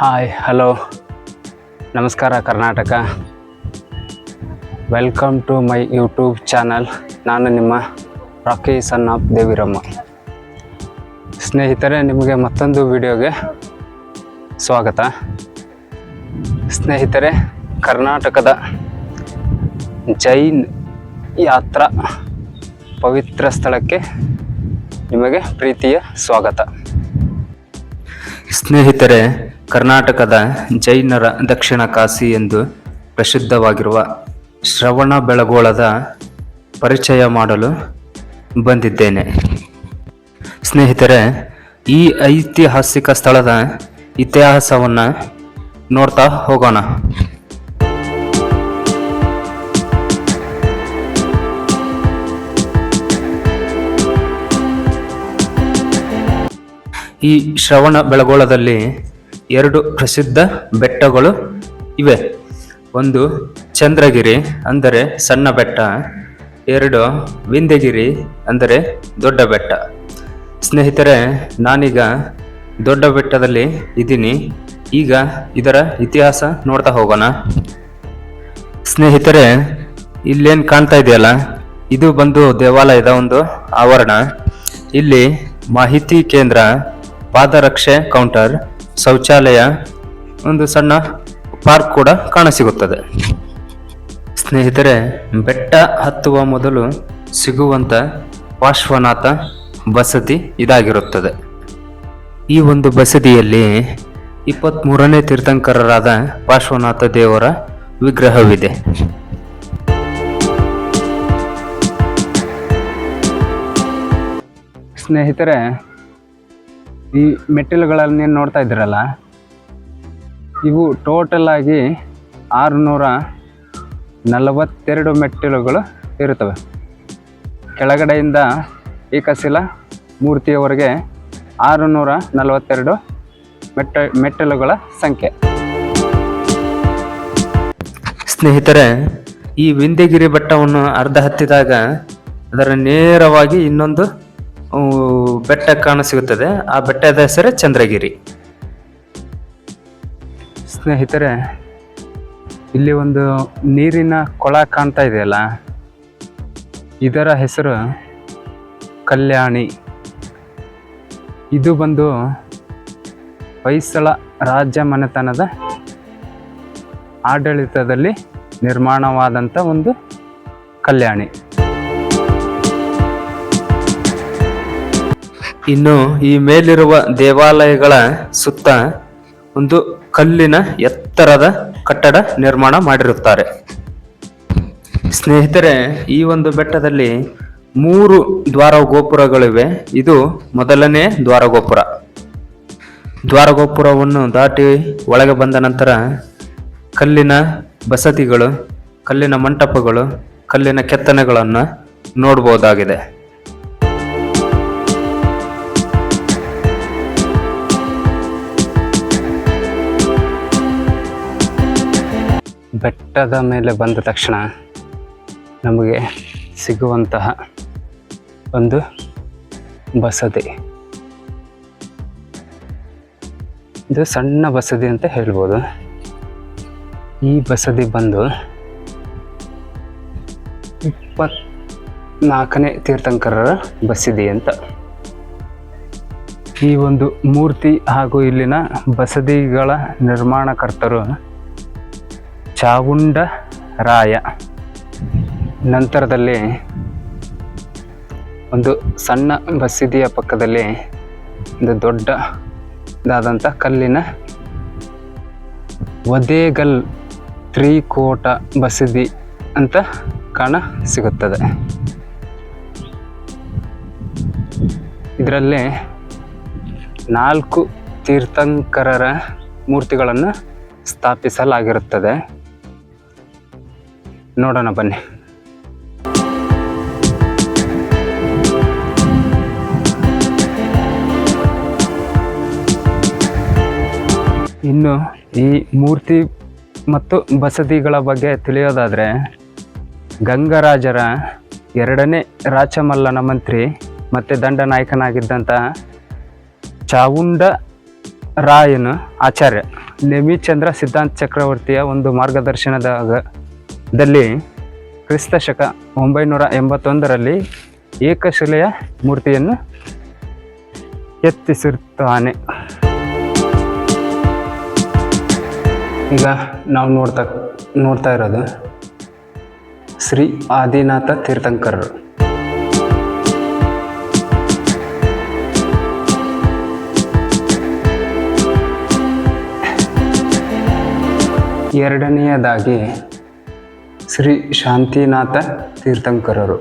Hi hello ನಮಸ್ಕಾರ, Karnataka. Welcome to my YouTube channel ನಾನು ನಿಮ್ಮ ರಾಕಿ ಸನ್ ಆಫ್ ದೇವಿರಮ್ಮ. ಸ್ನೇಹಿತರೆ, ನಿಮಗೆ ಮತ್ತೊಂದು ವಿಡಿಯೋಗೆ ಸ್ವಾಗತ. ಸ್ನೇಹಿತರೆ, ಕರ್ನಾಟಕದ ಜೈನ್ ಯಾತ್ರಾ ಪವಿತ್ರ ಸ್ಥಳಕ್ಕೆ ನಿಮಗೆ ಪ್ರೀತಿಯ ಸ್ವಾಗತ. ಸ್ನೇಹಿತರೆ ಕರ್ನಾಟಕದ ಜೈನರ ದಕ್ಷಿಣ ಕಾಶಿ ಎಂದು ಪ್ರಸಿದ್ಧವಾಗಿರುವ ಶ್ರವಣ ಬೆಳಗೋಳದ ಪರಿಚಯ ಮಾಡಲು ಬಂದಿದ್ದೇನೆ. ಸ್ನೇಹಿತರೆ, ಈ ಐತಿಹಾಸಿಕ ಸ್ಥಳದ ಇತಿಹಾಸವನ್ನು ನೋಡ್ತಾ ಹೋಗೋಣ. ಈ ಶ್ರವಣ ಬೆಳಗೋಳದಲ್ಲಿ ಎರಡು ಪ್ರಸಿದ್ಧ ಬೆಟ್ಟಗಳು ಇವೆ. ಒಂದು ಚಂದ್ರಗಿರಿ ಅಂದರೆ ಸಣ್ಣ ಬೆಟ್ಟ, ಎರಡು ವಿಂಧ್ಯಗಿರಿ ಅಂದರೆ ದೊಡ್ಡ ಬೆಟ್ಟ. ಸ್ನೇಹಿತರೆ, ನಾನೀಗ ದೊಡ್ಡ ಬೆಟ್ಟದಲ್ಲಿ ಇದ್ದೀನಿ. ಈಗ ಇದರ ಇತಿಹಾಸ ನೋಡ್ತಾ ಹೋಗೋಣ. ಸ್ನೇಹಿತರೆ, ಇಲ್ಲೇನು ಕಾಣ್ತಾ ಇದೆಯಲ್ಲ? ಇದು ಬಂದು ದೇವಾಲಯದ ಒಂದು ಆವರಣ. ಇಲ್ಲಿ ಮಾಹಿತಿ ಕೇಂದ್ರ ಪಾದರಕ್ಷೆ ಕೌಂಟರ್ ಶೌಚಾಲಯ, ಒಂದು ಸಣ್ಣ ಪಾರ್ಕ್ ಕೂಡ ಕಾಣಸಿಗುತ್ತದೆ. ಸ್ನೇಹಿತರೆ, ಬೆಟ್ಟ ಹತ್ತುವ ಮೊದಲು ಸಿಗುವಂತ ಪಾರ್ಶ್ವನಾಥ ಬಸದಿ ಇದಾಗಿರುತ್ತದೆ. ಈ ಒಂದು ಬಸದಿಯಲ್ಲಿ ಇಪ್ಪತ್ತ್ಮೂರನೇ ತೀರ್ಥಂಕರರಾದ ಪಾರ್ಶ್ವನಾಥ ದೇವರ ವಿಗ್ರಹವಿದೆ. ಸ್ನೇಹಿತರೆ ಈ ಮೆಟ್ಟಿಲುಗಳನ್ನೇನು ನೋಡ್ತಾ ಇದ್ದೀರಲ್ಲ? ಇವು ಟೋಟಲ್ ಆಗಿ ಆರುನೂರ ನಲವತ್ತೆರಡು ಮೆಟ್ಟಿಲುಗಳು ಇರುತ್ತವೆ. ಕೆಳಗಡೆಯಿಂದ ಏಕಶಿಲ ಮೂರ್ತಿಯವರೆಗೆ ಆರುನೂರ ನಲವತ್ತೆರಡು ಮೆಟ್ಟ, ಮೆಟ್ಟಿಲುಗಳ ಸಂಖ್ಯೆ. ಸ್ನೇಹಿತರೆ, ಈ ವಿಂಧ್ಯಗಿರಿ ಬೆಟ್ಟವನ್ನು ಅರ್ಧ ಹತ್ತಿದಾಗ ಅದರ ನೇರವಾಗಿ ಇನ್ನೊಂದು ಆ, ಕಾಣ ಸಿಗುತ್ತದೆ. ಆ ಬೆಟ್ಟದ ಹೆಸರೇ ಚಂದ್ರಗಿರಿ. ಸ್ನೇಹಿತರೆ ಇಲ್ಲಿ ಒಂದು ನೀರಿನ ಕೊಳ ಕಾಣ್ತಾ ಇದೆಯಲ್ಲ? ಇದರ ಹೆಸರು ಕಲ್ಯಾಣಿ. ಇದು ಬಂದು ಹೊಯ್ಸಳ ರಾಜ್ಯ ಮನೆತನದ ಆಡಳಿತದಲ್ಲಿ ನಿರ್ಮಾಣವಾದಂಥ ಒಂದು ಕಲ್ಯಾಣಿ. ಇನ್ನು ಈ ಮೇಲಿರುವ ದೇವಾಲಯಗಳ ಸುತ್ತ ಒಂದು ಕಲ್ಲಿನ ಎತ್ತರದ ಕಟ್ಟಡ ನಿರ್ಮಾಣ ಮಾಡಿರುತ್ತಾರೆ. ಸ್ನೇಹಿತರೆ, ಈ ಒಂದು ಬೆಟ್ಟದಲ್ಲಿ ಮೂರು ದ್ವಾರ ಗೋಪುರಗಳಿವೆ ಇದು ಮೊದಲನೇ ದ್ವಾರ ಗೋಪುರ ದ್ವಾರ ಗೋಪುರವನ್ನು ದಾಟಿ ಒಳಗೆ ಬಂದ ನಂತರ ಕಲ್ಲಿನ ಬಸತಿಗಳು ಕಲ್ಲಿನ ಮಂಟಪಗಳು, ಕಲ್ಲಿನ ಕೆತ್ತನೆಗಳನ್ನು ನೋಡಬಹುದಾಗಿದೆ ಬೆಟ್ಟದ ಮೇಲೆ ಬಂದ ತಕ್ಷಣ ನಮಗೆ ಸಿಗುವಂತಹ ಒಂದು ಬಸದಿ. ಇದು ಸಣ್ಣ ಬಸದಿ ಅಂತ ಹೇಳ್ಬೋದು. ಈ ಬಸದಿ ಬಂದು ಇಪ್ಪತ್ನಾಲ್ಕನೇ ತೀರ್ಥಂಕರರ ಬಸದಿ ಅಂತ. ಈ ಒಂದು ಮೂರ್ತಿ ಹಾಗೂ ಇಲ್ಲಿನ ಬಸದಿಗಳ ನಿರ್ಮಾಣಕರ್ತರು ಚಾವುಂಡ ರಾಯ. ನಂತರದಲ್ಲಿ ಒಂದು ಸಣ್ಣ ಬಸದಿಯ ಪಕ್ಕದಲ್ಲಿ ಒಂದು ದೊಡ್ಡದಾದಂಥ ಕಲ್ಲಿನ ವದೇಗಲ್ ತ್ರಿಕೋಟ ಬಸದಿ ಅಂತ ಕಾಣ ಸಿಗುತ್ತದೆ. ಇದರಲ್ಲಿ ನಾಲ್ಕು ತೀರ್ಥಂಕರರ ಮೂರ್ತಿಗಳನ್ನು ಸ್ಥಾಪಿಸಲಾಗಿರುತ್ತದೆ. ನೋಡೋಣ ಬನ್ನಿ. ಇನ್ನು ಈ ಮೂರ್ತಿ ಮತ್ತು ಬಸದಿಗಳ ಬಗ್ಗೆ ತಿಳಿಯೋದಾದರೆ, ಗಂಗರಾಜರ ಎರಡನೇ ರಾಚಮಲ್ಲನ ಮಂತ್ರಿ ಮತ್ತು ದಂಡನಾಯಕನಾಗಿದ್ದಂಥ ಚಾವುಂಡ ರಾಯನು ಆಚಾರ್ಯ ನೆಮಿಚಂದ್ರ ಸಿದ್ಧಾಂತ ಚಕ್ರವರ್ತಿಯ ಒಂದು ಮಾರ್ಗದರ್ಶನದಲ್ಲಿ ಕ್ರಿಸ್ತ ಶಕ ಒಂಬೈನೂರ ಎಂಬತ್ತೊಂದರಲ್ಲಿ ಏಕಶಿಲೆಯ ಮೂರ್ತಿಯನ್ನು ಎತ್ತಿಸಿರುತ್ತಾನೆ ಈಗ ನಾವು ನೋಡ್ತಾ ನೋಡ್ತಾ ಇರೋದು ಶ್ರೀ ಆದಿನಾಥ ತೀರ್ಥಂಕರರು. ಎರಡನೆಯದಾಗಿ ಶ್ರೀ ಶಾಂತಿನಾಥ ತೀರ್ಥಂಕರರು.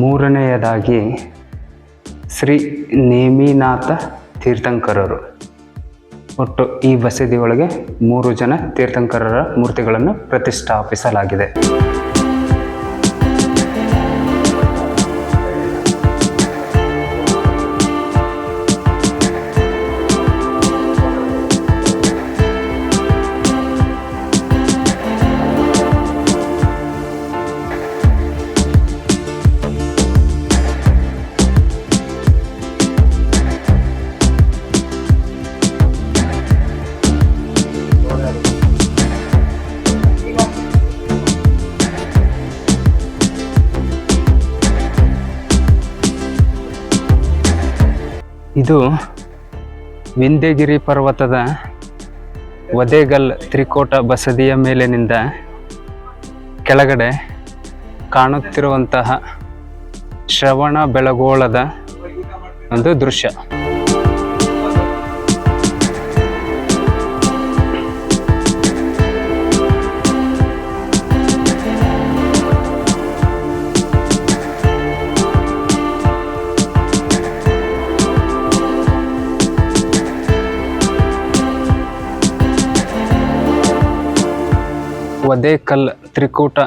ಮೂರನೆಯದಾಗಿ ಶ್ರೀ ನೇಮಿನಾಥ ತೀರ್ಥಂಕರರು. ಒಟ್ಟು ಈ ಬಸದಿಯೊಳಗೆ ಮೂರು ಜನ ತೀರ್ಥಂಕರರ ಮೂರ್ತಿಗಳನ್ನು ಪ್ರತಿಷ್ಠಾಪಿಸಲಾಗಿದೆ. ಇದು ವಿಂಧ್ಯಗಿರಿ ಪರ್ವತದ ವದೇಗಲ್ ತ್ರಿಕೋಟ ಬಸದಿಯ ಮೇಲಿನಿಂದ ಕೆಳಗಡೆ ಕಾಣುತ್ತಿರುವಂತಹ ಶ್ರವಣ ಬೆಳಗೋಳದ ಒಂದು ದೃಶ್ಯ. ವದೇಕಲ್ ತ್ರಿಕೂಟ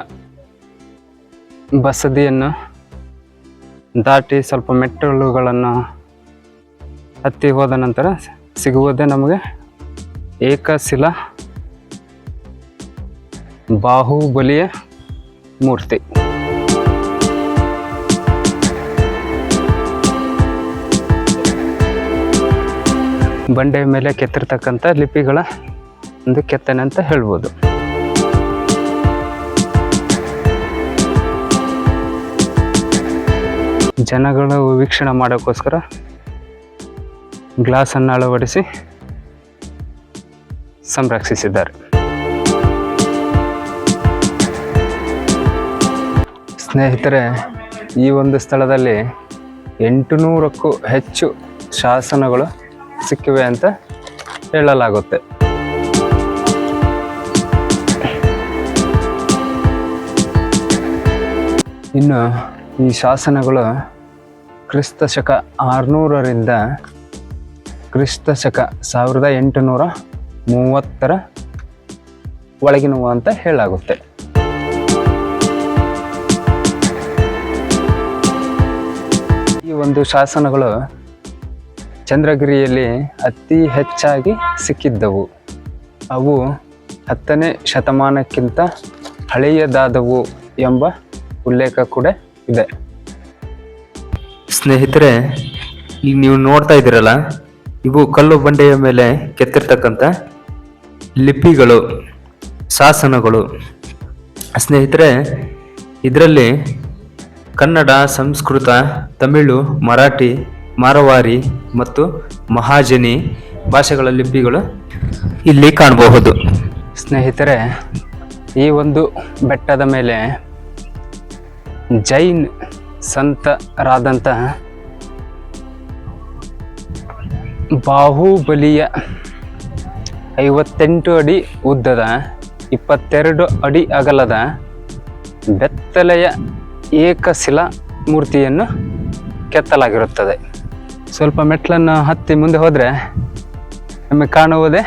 ಬಸದಿಯನ್ನು ದಾಟಿ ಸ್ವಲ್ಪ ಮೆಟ್ಟಲುಗಳನ್ನು ಹತ್ತಿ ಹೋದ ನಂತರ ಸಿಗುವುದೇ ನಮಗೆ ಏಕಶಿಲಾ ಬಾಹುಬಲಿಯ ಮೂರ್ತಿ. ಬಂಡೆಯ ಮೇಲೆ ಕೆತ್ತಿರ್ತಕ್ಕಂಥ ಲಿಪಿಗಳ ಒಂದು ಕೆತ್ತನೆ ಅಂತ ಹೇಳ್ಬೋದು. ಜನಗಳು ವೀಕ್ಷಣೆ ಮಾಡೋಕ್ಕೋಸ್ಕರ ಗ್ಲಾಸನ್ನು ಅಳವಡಿಸಿ ಸಂರಕ್ಷಿಸಿದ್ದಾರೆ. ಸ್ನೇಹಿತರೆ, ಈ ಒಂದು ಸ್ಥಳದಲ್ಲಿ ಎಂಟು ನೂರಕ್ಕೂ ಹೆಚ್ಚು ಶಾಸನಗಳು ಸಿಕ್ಕಿವೆ ಅಂತ ಹೇಳಲಾಗುತ್ತೆ. ಇನ್ನು ಈ ಶಾಸನಗಳು ಕ್ರಿಸ್ತ ಶಕ ಆರುನೂರರಿಂದ ಕ್ರಿಸ್ತ ಶಕ ಸಾವಿರದ ಎಂಟುನೂರ ಮೂವತ್ತರ ಒಳಗಿನವು ಅಂತ ಹೇಳಾಗುತ್ತೆ ಈ ಒಂದು ಶಾಸನಗಳು ಚಂದ್ರಗಿರಿಯಲ್ಲಿ ಅತಿ ಹೆಚ್ಚಾಗಿ ಸಿಕ್ಕಿದ್ದವು. ಅವು ಹತ್ತನೇ ಶತಮಾನಕ್ಕಿಂತ ಹಳೆಯದಾದವು ಎಂಬ ಉಲ್ಲೇಖ ಕೂಡ ಇದೆ. ಸ್ನೇಹಿತರೆ ಈಗ ನೀವು ನೋಡ್ತಾ ಇದ್ದೀರಲ್ಲ, ಇವು ಕಲ್ಲು ಬಂಡೆಯ ಮೇಲೆ ಕೆತ್ತಿರ್ತಕ್ಕಂಥ ಲಿಪಿಗಳು, ಶಾಸನಗಳು. ಸ್ನೇಹಿತರೆ, ಇದರಲ್ಲಿ ಕನ್ನಡ, ಸಂಸ್ಕೃತ, ತಮಿಳು, ಮರಾಠಿ, ಮಾರವಾರಿ ಮತ್ತು ಮಹಾಜನಿ ಭಾಷೆಗಳ ಲಿಪಿಗಳು ಇಲ್ಲಿ ಕಾಣಬಹುದು. ಸ್ನೇಹಿತರೆ, ಈ ಒಂದು ಬೆಟ್ಟದ ಮೇಲೆ ಜೈನ್ ಸಂತರಾದಂತಹ ಬಾಹುಬಲಿಯ ಐವತ್ತೆಂಟು ಅಡಿ ಉದ್ದದ, ಇಪ್ಪತ್ತೆರಡು ಅಡಿ ಅಗಲದ ಬೆತ್ತಲೆಯ ಏಕಶಿಲಾ ಮೂರ್ತಿಯನ್ನು ಕೆತ್ತಲಾಗಿರುತ್ತದೆ. ಸ್ವಲ್ಪ ಮೆಟ್ಲನ್ನು ಹತ್ತಿ ಮುಂದೆ ಹೋದರೆ ನಮಗೆ ಕಾಣುವುದೇ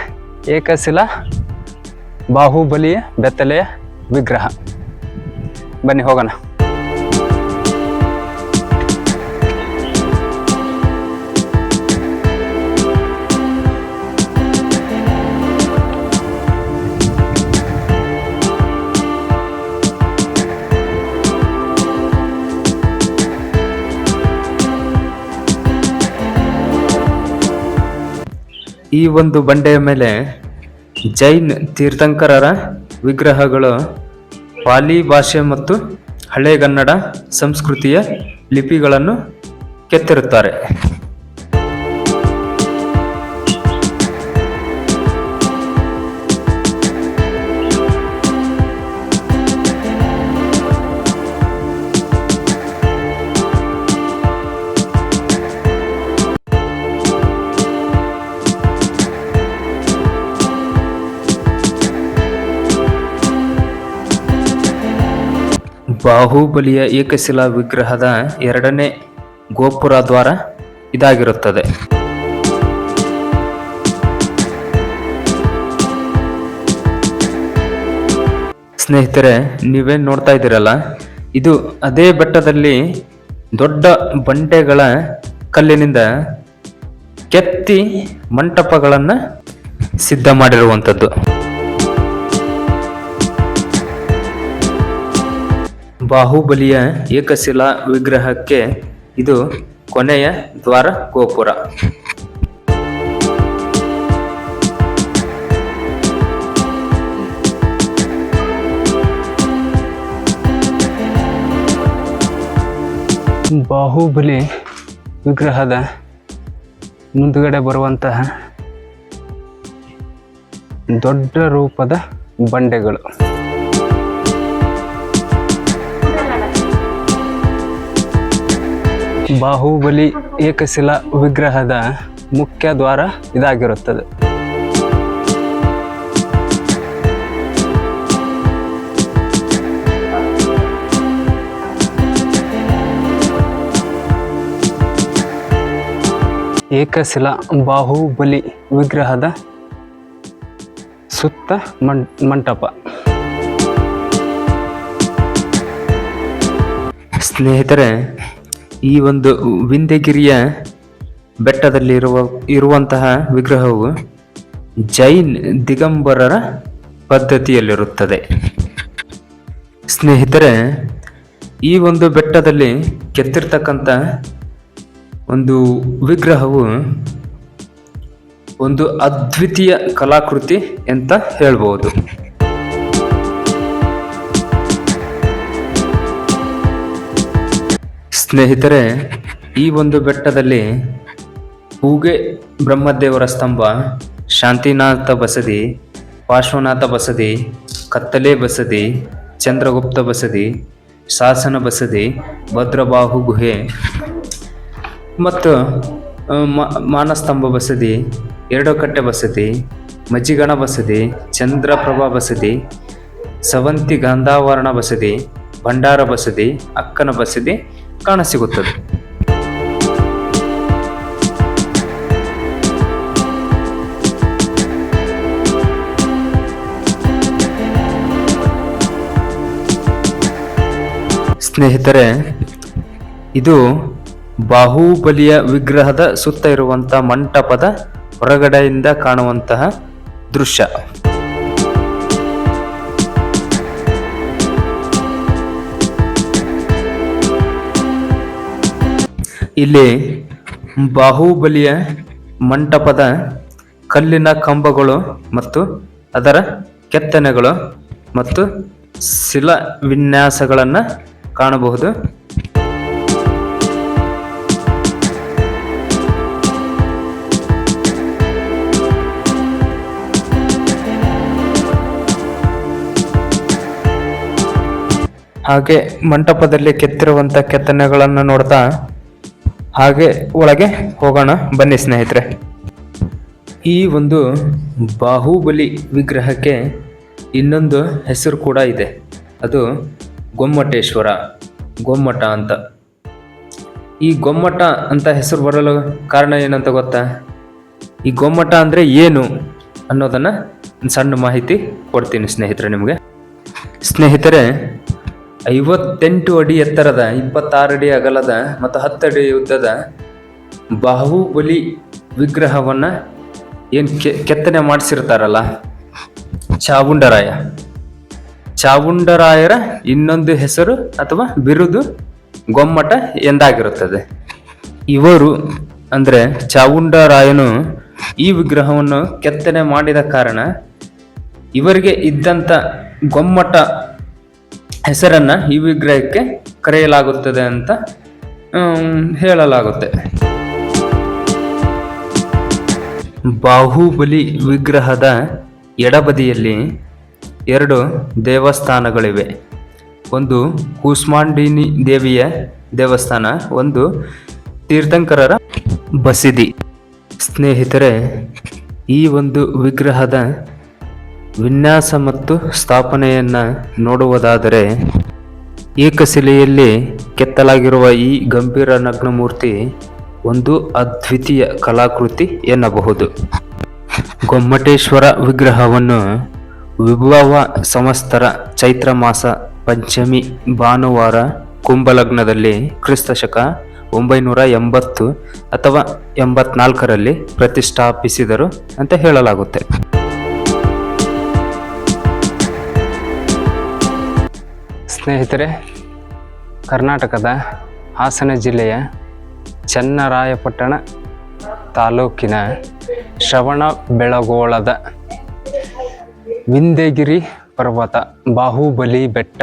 ಏಕಶಿಲಾ ಬಾಹುಬಲಿಯ ಬೆತ್ತಲೆಯ ವಿಗ್ರಹ. ಬನ್ನಿ ಹೋಗೋಣ. ಈ ಒಂದು ಬಂಡೆಯ ಮೇಲೆ ಜೈನ್ ತೀರ್ಥಂಕರರ ವಿಗ್ರಹಗಳು ಪಾಲಿ ಭಾಷೆ ಮತ್ತು ಹಳೆಗನ್ನಡ ಸಂಸ್ಕೃತಿಯ ಲಿಪಿಗಳನ್ನು ಕೆತ್ತಿರುತ್ತಾರೆ. ಬಾಹುಬಲಿಯ ಏಕಶಿಲಾ ವಿಗ್ರಹದ ಎರಡನೇ ಗೋಪುರ ದ್ವಾರ ಇದಾಗಿರುತ್ತದೆ. ಸ್ನೇಹಿತರೆ ನೀವೇನು ನೋಡ್ತಾ ಇದ್ದೀರಲ್ಲ, ಇದು ಅದೇ ಬೆಟ್ಟದಲ್ಲಿ ದೊಡ್ಡ ಬಂಡೆಗಳ ಕಲ್ಲಿನಿಂದ ಕೆತ್ತಿ ಮಂಟಪಗಳನ್ನು ಸಿದ್ಧ ಮಾಡಿರುವಂಥದ್ದು. ಬಾಹುಬಲಿಯ ಏಕಶಿಲಾ ವಿಗ್ರಹಕ್ಕೆ ಇದು ಕೊನೆಯ ದ್ವಾರ ಗೋಪುರ. ಬಾಹುಬಲಿ ವಿಗ್ರಹದ ಮುಂದುಗಡೆ ಬರುವಂತಹ ದೊಡ್ಡ ರೂಪದ ಬಂಡೆಗಳು. ಬಾಹುಬಲಿ ಏಕಶಿಲಾ ವಿಗ್ರಹದ ಮುಖ್ಯ ದ್ವಾರ ಇದಾಗಿರುತ್ತದೆ. ಏಕಶಿಲಾ ಬಾಹುಬಲಿ ವಿಗ್ರಹದ ಸುತ್ತ ಮಂಟಪ. ಸ್ನೇಹಿತರೆ ಈ ಒಂದು ವಿಂಧ್ಯಗಿರಿಯ ಬೆಟ್ಟದಲ್ಲಿರುವ, ಇರುವಂತಹ ವಿಗ್ರಹವು ಜೈನ್ ದಿಗಂಬರರ ಪದ್ಧತಿಯಲ್ಲಿರುತ್ತದೆ. ಸ್ನೇಹಿತರೆ, ಈ ಒಂದು ಬೆಟ್ಟದಲ್ಲಿ ಕೆತ್ತಿರ್ತಕ್ಕಂಥ ಒಂದು ವಿಗ್ರಹವು ಒಂದು ಅದ್ವಿತೀಯ ಕಲಾಕೃತಿ ಅಂತ ಹೇಳ್ಬೋದು. ಸ್ನೇಹಿತರೆ, ಈ ಒಂದು ಬೆಟ್ಟದಲ್ಲಿ ಹೂಗೆ ಬ್ರಹ್ಮದೇವರ ಸ್ತಂಭ, ಶಾಂತಿನಾಥ ಬಸದಿ, ಪಾರ್ಶ್ವನಾಥ ಬಸದಿ, ಕತ್ತಲೆ ಬಸದಿ, ಚಂದ್ರಗುಪ್ತ ಬಸದಿ, ಶಾಸನ ಬಸದಿ, ಭದ್ರಬಾಹು ಗುಹೆ ಮತ್ತು ಮಾನಸ್ತಂಭ ಬಸದಿ, ಎರಡುಕಟ್ಟೆ ಬಸದಿ, ಮಜ್ಜಿಗಣ ಬಸದಿ, ಚಂದ್ರಪ್ರಭಾ ಬಸದಿ, ಸವಂತಿ ಗಂಧಾವರಣ ಬಸದಿ, ಭಂಡಾರ ಬಸದಿ, ಅಕ್ಕನ ಬಸದಿ ಕಾಣಸಿಗುತ್ತದೆ ಸ್ನೇಹಿತರೆ ಇದು ಬಾಹುಬಲಿಯ ವಿಗ್ರಹದ ಸುತ್ತ ಇರುವಂತಹ ಮಂಟಪದ ಹೊರಗಡೆಯಿಂದ ಕಾಣುವಂತಹ ದೃಶ್ಯ. ಇಲ್ಲಿ ಬಾಹುಬಲಿಯ ಮಂಟಪದ ಕಲ್ಲಿನ ಕಂಬಗಳು ಮತ್ತು ಅದರ ಕೆತ್ತನೆಗಳು ಮತ್ತು ಶಿಲಾ ವಿನ್ಯಾಸಗಳನ್ನು ಕಾಣಬಹುದು. ಹಾಗೆ ಮಂಟಪದಲ್ಲಿ ಕೆತ್ತಿರುವಂತ ಕೆತ್ತನೆಗಳನ್ನು ನೋಡ್ತಾ ಹಾಗೆ ಒಳಗೆ ಹೋಗೋಣ. ಬನ್ನಿ ಸ್ನೇಹಿತರೆ. ಈ ಒಂದು ಬಾಹುಬಲಿ ವಿಗ್ರಹಕ್ಕೆ ಇನ್ನೊಂದು ಹೆಸರು ಕೂಡ ಇದೆ. ಅದು ಗೊಮ್ಮಟೇಶ್ವರ, ಗೊಮ್ಮಟ ಅಂತ. ಈ ಗೊಮ್ಮಟ ಅಂತ ಹೆಸರು ಬರಲು ಕಾರಣ ಏನಂತ ಗೊತ್ತಾ? ಈ ಗೊಮ್ಮಟ ಅಂದರೆ ಏನು ಅನ್ನೋದನ್ನ ಸಣ್ಣ ಮಾಹಿತಿ ಕೊಡ್ತೀನಿ ಸ್ನೇಹಿತರೆ ನಿಮಗೆ. ಸ್ನೇಹಿತರೆ ಐವತ್ತೆಂಟು ಅಡಿ ಎತ್ತರದ, ಇಪ್ಪತ್ತಾರು ಅಡಿ ಅಗಲದ ಮತ್ತು ಹತ್ತಡಿ ಉದ್ದದ ಬಾಹುಬಲಿ ವಿಗ್ರಹವನ್ನು ಏನು ಕೆತ್ತನೆ ಮಾಡಿಸಿರ್ತಾರಲ್ಲ? ಚಾವುಂಡರಾಯ. ಚಾವುಂಡರಾಯರ ಇನ್ನೊಂದು ಹೆಸರು ಅಥವಾ ಬಿರುದು ಗೊಮ್ಮಟ ಎಂದಾಗಿರುತ್ತದೆ. ಇವರು ಅಂದರೆ ಚಾವುಂಡರಾಯನು ಈ ವಿಗ್ರಹವನ್ನು ಕೆತ್ತನೆ ಮಾಡಿದ ಕಾರಣ ಇವರಿಗೆ ಇದ್ದಂಥ ಗೊಮ್ಮಟ ಹೆಸರನ್ನ ಈ ವಿಗ್ರಹಕ್ಕೆ ಕರೆಯಲಾಗುತ್ತದೆ ಅಂತ ಹೇಳಲಾಗುತ್ತೆ. ಬಾಹುಬಲಿ ವಿಗ್ರಹದ ಎಡಬದಿಯಲ್ಲಿ ಎರಡು ದೇವಸ್ಥಾನಗಳಿವೆ. ಒಂದು ಕೂಸ್ಮಾಂಡಿನಿ ದೇವಿಯ ದೇವಸ್ಥಾನ, ಒಂದು ತೀರ್ಥಂಕರರ ಬಸಿದಿ. ಸ್ನೇಹಿತರೆ, ಈ ಒಂದು ವಿಗ್ರಹದ ವಿನ್ಯಾಸ ಮತ್ತು ಸ್ಥಾಪನೆಯನ್ನು ನೋಡುವುದಾದರೆ ಏಕಶಿಲೆಯಲ್ಲಿ ಕೆತ್ತಲಾಗಿರುವ ಈ ಗಂಭೀರ ನಗ್ನಮೂರ್ತಿ ಒಂದು ಅದ್ವಿತೀಯ ಕಲಾಕೃತಿ ಎನ್ನಬಹುದು. ಗೊಮ್ಮಟೇಶ್ವರ ವಿಗ್ರಹವನ್ನು ವಿಭವ ಸಮಸ್ತರ ಚೈತ್ರ ಮಾಸ ಪಂಚಮಿ ಭಾನುವಾರ ಕುಂಭಲಗ್ನದಲ್ಲಿ ಕ್ರಿಸ್ತಶಕ ಒಂಬೈನೂರ ಎಂಬತ್ತು ಅಥವಾ ಎಂಬತ್ನಾಲ್ಕರಲ್ಲಿ ಪ್ರತಿಷ್ಠಾಪಿಸಿದರು ಅಂತ ಹೇಳಲಾಗುತ್ತೆ. ಸ್ನೇಹಿತರೆ, ಕರ್ನಾಟಕದ ಹಾಸನ ಜಿಲ್ಲೆಯ ಚನ್ನರಾಯಪಟ್ಟಣ ತಾಲೂಕಿನ ಶ್ರವಣ ಬೆಳಗೋಳದ ವಿಂದೆಗಿರಿ ಪರ್ವತ ಬಾಹುಬಲಿ ಬೆಟ್ಟ.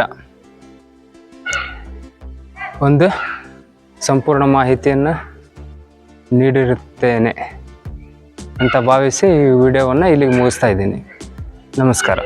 ಒಂದು ಸಂಪೂರ್ಣ ಮಾಹಿತಿಯನ್ನು ನೀಡಿರುತ್ತೇನೆ ಅಂತ ಭಾವಿಸಿ ಈ ವಿಡಿಯೋವನ್ನು ಇಲ್ಲಿಗೆ ಮುಗಿಸ್ತಾ ಇದ್ದೀನಿ. ನಮಸ್ಕಾರ.